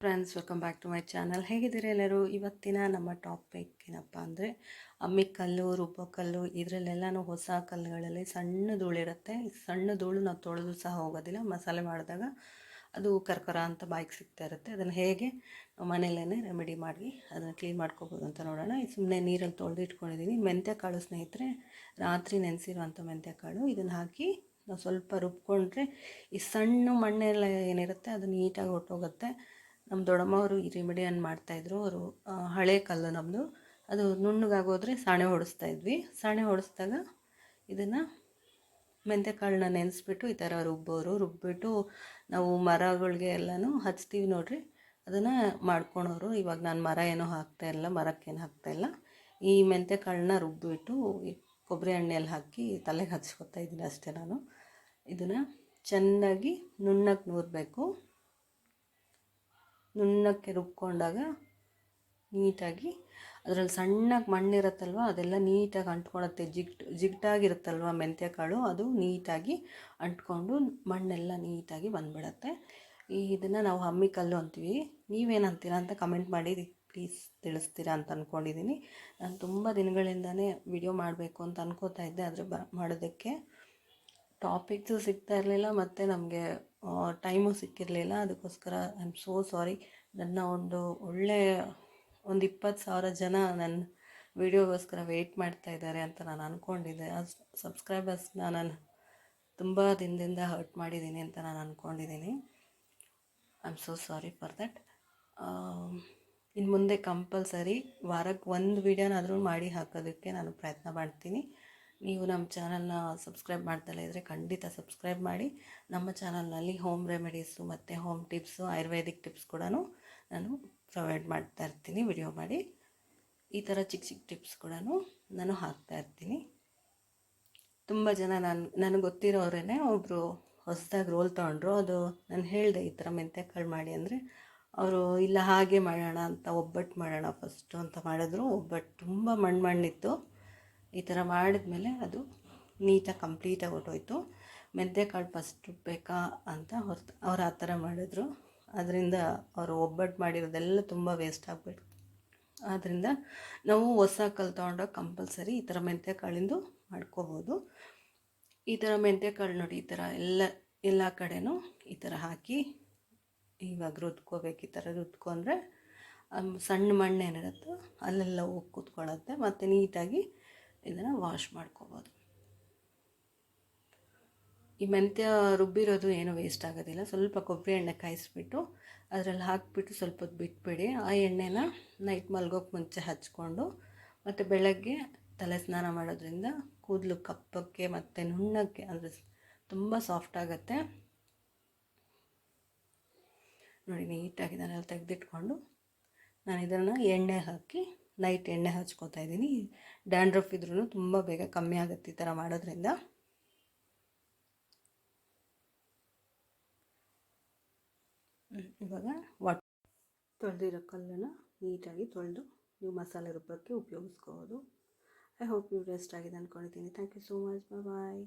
Friends, welcome back to my channel. ಹೇಗಿದ್ದೀರಿ ಎಲ್ಲರೂ? ಇವತ್ತಿನ ನಮ್ಮ ಟಾಪಿಕ್ ಏನಪ್ಪ ಅಂದರೆ ಅಮ್ಮಿಕಲ್ಲು ರುಬ್ಬಕಲ್ಲು ಇದರಲ್ಲೆಲ್ಲನೂ ಹೊಸ ಕಲ್ಲುಗಳಲ್ಲಿ ಸಣ್ಣ ಧೂಳಿರುತ್ತೆ ಸಣ್ಣ ಧೂಳು ನಾವು ತೊಳೆದು ಸಹ ಹೋಗೋದಿಲ್ಲ. ಮಸಾಲೆ ಮಾಡಿದಾಗ ಅದು ಕರ್ಕರ ಅಂತ ಬಾಯಿಗೆ ಸಿಗ್ತಾ ಇರುತ್ತೆ. ಅದನ್ನು ಹೇಗೆ ನಾವು ಮನೆಯಲ್ಲೇ ರೆಮಿಡಿ ಮಾಡಿ ಅದನ್ನು ಕ್ಲೀನ್ ಮಾಡ್ಕೋಬೋದು ಅಂತ ನೋಡೋಣ. ಸುಮ್ಮನೆ ನೀರಲ್ಲಿ ತೊಳೆದು ಇಟ್ಕೊಂಡಿದ್ದೀನಿ. ಮೆಂತ್ಯ ಕಾಳು ಸ್ನೇಹಿತರೆ, ರಾತ್ರಿ ನೆನೆಸಿರುವಂಥ ಮೆಂತ್ಯ ಕಾಳು ಇದನ್ನು ಹಾಕಿ ನಾವು ಸ್ವಲ್ಪ ರುಬ್ಕೊಂಡ್ರೆ ಈ ಸಣ್ಣ ಮಣ್ಣೆಲ್ಲ ಏನಿರುತ್ತೆ, ಅದು ನೀಟಾಗಿ ಹೊಟ್ಟೋಗುತ್ತೆ ನಮ್ಮ ದೊಡ್ಡಮ್ಮವರು ಈ ರೆಮಿಡಿಯನ್ನು ಮಾಡ್ತಾಯಿದ್ರು ಅವರು ಹಳೆ ಕಲ್ಲು ನಮ್ಮದು ಅದು ನುಣ್ಣಗಾಗೋದ್ರೆ ಸಾಣೆ ಹೊಡಿಸ್ತಾ ಇದ್ವಿ. ಸಾಣೆ ಹೊಡೆಸ್ದಾಗ ಇದನ್ನು ಮೆಂತ್ಯಕಾಳನ್ನ ನೆನೆಸ್ಬಿಟ್ಟು ಈ ಥರ ರುಬ್ಬೋರು ರುಬ್ಬಿಬಿಟ್ಟು ನಾವು ಮರಗಳಿಗೆ ಎಲ್ಲನೂ ಹಚ್ತೀವಿ ನೋಡ್ರಿ. ಅದನ್ನು ಮಾಡ್ಕೊಳೋರು. ಇವಾಗ ನಾನು ಮರ ಏನೋ ಹಾಕ್ತಾಯಿಲ್ಲ ಮರಕ್ಕೇನು ಹಾಕ್ತಾಯಿಲ್ಲ ಈ ಮೆಂತ್ಯಕಾಳನ್ನ ರುಬ್ಬಿಬಿಟ್ಟು ಈ ಕೊಬ್ಬರಿ ಎಣ್ಣೆಯಲ್ಲಿ ಹಾಕಿ ತಲೆಗೆ ಹಚ್ಕೊತಾ ಇದ್ದೀನಿ ಅಷ್ಟೇ ನಾನು. ಇದನ್ನು ಚೆನ್ನಾಗಿ ನುಣ್ಣಗೆ ನೂರಬೇಕು. ನುಣ್ಣಕ್ಕೆ ರುಬ್ಕೊಂಡಾಗ ನೀಟಾಗಿ ಅದರಲ್ಲಿ ಸಣ್ಣಕ್ಕೆ ಮಣ್ಣಿರುತ್ತಲ್ವ, ಅದೆಲ್ಲ ನೀಟಾಗಿ ಅಂಟ್ಕೊಳತ್ತೆ ಜಿಗ್ಟ್, ಜಿಗ್ಟಾಗಿರುತ್ತಲ್ವ ಮೆಂತ್ಯ ಕಾಳು, ಅದು ನೀಟಾಗಿ ಅಂಟ್ಕೊಂಡು ಮಣ್ಣೆಲ್ಲ ನೀಟಾಗಿ ಬಂದ್ಬಿಡತ್ತೆ. ಈ ಇದನ್ನು ನಾವು ಹಮ್ಮಿ ಕಲ್ಲು ಅಂತೀವಿ. ನೀವೇನಂತೀರ ಅಂತ ಕಮೆಂಟ್ ಮಾಡಿ, ಪ್ಲೀಸ್ ತಿಳಿಸ್ತೀರಾ ಅಂತ ಅಂದ್ಕೊಂಡಿದ್ದೀನಿ ನಾನು ತುಂಬ ದಿನಗಳಿಂದನೇ ವಿಡಿಯೋ ಮಾಡಬೇಕು ಅಂತ ಅನ್ಕೋತಾ ಇದ್ದೆ, ಆದರೆ ಬ ಮಾಡೋದಕ್ಕೆ ಟಾಪಿಕ್ಸು ಸಿಗ್ತಾ ಇರಲಿಲ್ಲ, ಮತ್ತು ನಮಗೆ ಟೈಮು ಸಿಕ್ಕಿರಲಿಲ್ಲ. ಅದಕ್ಕೋಸ್ಕರ ಐ ಆಮ್ ಸೋ ಸಾರಿ ನನ್ನ ಒಂದು ಒಳ್ಳೆಯ ಒಂದು ಇಪ್ಪತ್ತು ಸಾವಿರ ಜನ ನನ್ನ ವಿಡಿಯೋಗೋಸ್ಕರ ವೆಯ್ಟ್ ಮಾಡ್ತಾ ಇದ್ದಾರೆ ಅಂತ ನಾನು ಅಂದ್ಕೊಂಡಿದ್ದೆ ಆ ಸಬ್ಸ್ಕ್ರೈಬರ್ಸ್ನ ನಾನು ತುಂಬ ದಿನದಿಂದ ಹರ್ಟ್ ಮಾಡಿದ್ದೀನಿ ಅಂತ ನಾನು ಅಂದ್ಕೊಂಡಿದ್ದೀನಿ I am so sorry for that ಇನ್ನು ಮುಂದೆ ಕಂಪಲ್ಸರಿ ವಾರಕ್ಕೆ ಒಂದು ವೀಡಿಯೋನಾದರೂ ಮಾಡಿ ಹಾಕೋದಕ್ಕೆ ನಾನು ಪ್ರಯತ್ನ ಮಾಡ್ತೀನಿ. ನೀವು ನಮ್ಮ ಚಾನಲ್ನ ಸಬ್ಸ್ಕ್ರೈಬ್ ಮಾಡ್ತಲೇ ಇದ್ದರೆ ಖಂಡಿತ ಸಬ್ಸ್ಕ್ರೈಬ್ ಮಾಡಿ. ನಮ್ಮ ಚಾನಲ್ನಲ್ಲಿ ಹೋಮ್ ರೆಮಿಡೀಸು ಮತ್ತು ಹೋಮ್ ಟಿಪ್ಸು, ಆಯುರ್ವೇದಿಕ್ ಟಿಪ್ಸ್ ಕೂಡ ನಾನು ಪ್ರೊವೈಡ್ ಮಾಡ್ತಾ ಇರ್ತೀನಿ, ವಿಡಿಯೋ ಮಾಡಿ. ಈ ಥರ ಚಿಕ್ಕ ಚಿಕ್ಕ ಟಿಪ್ಸ್ ಕೂಡ ನಾನು ಹಾಕ್ತಾ ಇರ್ತೀನಿ. ತುಂಬ ಜನ ನಾನು, ನನಗೆ ಗೊತ್ತಿರೋರೇ ಒಬ್ಬರು ಹೊಸದಾಗಿ ರೋಲ್ ತೊಗೊಂಡ್ರು. ಅದು ನಾನು ಹೇಳಿದೆ ಈ ಥರ ಮೆಂತ್ಯಕಾಳು ಮಾಡಿ ಅಂದರೆ ಅವರು ಇಲ್ಲ ಹಾಗೆ ಮಾಡೋಣ ಅಂತ ಒಬ್ಬಟ್ಟು ಮಾಡೋಣ ಫಸ್ಟು ಅಂತ ಮಾಡಿದ್ರು. ಒಬ್ಬಟ್ಟು ತುಂಬ ಮಣ್ಣು ಮಣ್ಣಿತ್ತು. ಈ ಥರ ಮಾಡಿದ್ಮೇಲೆ ಅದು ನೀಟಾಗಿ ಕಂಪ್ಲೀಟಾಗಿ ಹೊಟ್ಟೋಯ್ತು ಮೆಂತ್ಯಕಾಳು ಫಸ್ಟ್ ಬೇಕಾ ಅಂತ ಹೊರ್ತು, ಅವ್ರು ಆ ಥರ ಮಾಡಿದ್ರು. ಅದರಿಂದ ಅವರು ಒಬ್ಬಟ್ಟು ಮಾಡಿರೋದೆಲ್ಲ ತುಂಬ ವೇಸ್ಟ್ ಆಗಿಬಿಟ್ಟು ಆದ್ದರಿಂದ ನಾವು ಹೊಸ ಕಲ್ಲು ತೊಗೊಂಡೋಗಿ ಕಂಪಲ್ಸರಿ ಈ ಥರ ಮೆಂತ್ಯಕಾಳಿಂದು ಮಾಡ್ಕೋಬೋದು. ಈ ಥರ ಮೆಂತ್ಯಕಾಳು ನೋಡಿ, ಈ ಥರ ಎಲ್ಲ ಎಲ್ಲ ಕಡೆನೂ ಈ ಥರ ಹಾಕಿ ಇವಾಗ ರುದ್ಕೋಬೇಕು ಈ ಥರ ರುದ್ಕೊಂಡ್ರೆ ಸಣ್ಣ ಮಣ್ಣು ಏನಿರುತ್ತೋ ಅಲ್ಲೆಲ್ಲ ಹೋಗಿ ಕೂತ್ಕೊಳ್ಳುತ್ತೆ. ಮತ್ತು ನೀಟಾಗಿ ಇದನ್ನು ವಾಶ್ ಮಾಡ್ಕೋಬೋದು. ಈ ಮೆಂತ್ಯ ರುಬ್ಬಿರೋದು ಏನೂ ವೇಸ್ಟ್ ಆಗೋದಿಲ್ಲ. ಸ್ವಲ್ಪ ಕೊಬ್ಬರಿ ಎಣ್ಣೆ ಕಾಯಿಸ್ಬಿಟ್ಟು ಅದರಲ್ಲಿ ಹಾಕಿಬಿಟ್ಟು ಸ್ವಲ್ಪ ಹೊತ್ತು ಬಿಟ್ಬಿಡಿ. ಆ ಎಣ್ಣೆನ ನೈಟ್ ಮಲ್ಗೋಕೆ ಮುಂಚೆ ಹಚ್ಕೊಂಡು ಮತ್ತು ಬೆಳಗ್ಗೆ ತಲೆ ಸ್ನಾನ ಮಾಡೋದ್ರಿಂದ ಕೂದಲು ಕಪ್ಪಕ್ಕೆ ಮತ್ತು ನುಣ್ಣಕ್ಕೆ ಅಂದರೆ ತುಂಬ ಸಾಫ್ಟ್ ಆಗುತ್ತೆ. ನೋಡಿ ನೀಟಾಗಿ ಇದನ್ನೆಲ್ಲ ತೆಗೆದಿಟ್ಕೊಂಡು ನಾನು ಇದನ್ನು ಎಣ್ಣೆ ಹಾಕಿ ನೈಟ್ ಎಣ್ಣೆ ಹಚ್ಕೋತಾ ಇದ್ದೀನಿ. ಡ್ಯಾಂಡ್ರಫ್ ಇದ್ರೂ ತುಂಬ ಬೇಗ ಕಮ್ಮಿ ಆಗುತ್ತೆ ಈ ಥರ ಮಾಡೋದ್ರಿಂದ. ಇವಾಗ ವಾಟ್ ತೊಳೆದಿರೋ ಕಲ್ಲನ್ನು ನೀಟಾಗಿ ತೊಳೆದು ನೀವು ಮಸಾಲೆ ರುಬ್ಬಕ್ಕೆ ಉಪಯೋಗಿಸ್ಕೋಬೋದು. ಐ ಹೋಪ್ ನೀವು ರೆಸ್ಟ್ ಆಗಿದೆ ಅಂದ್ಕೊಂಡಿದ್ದೀನಿ thank you so much bye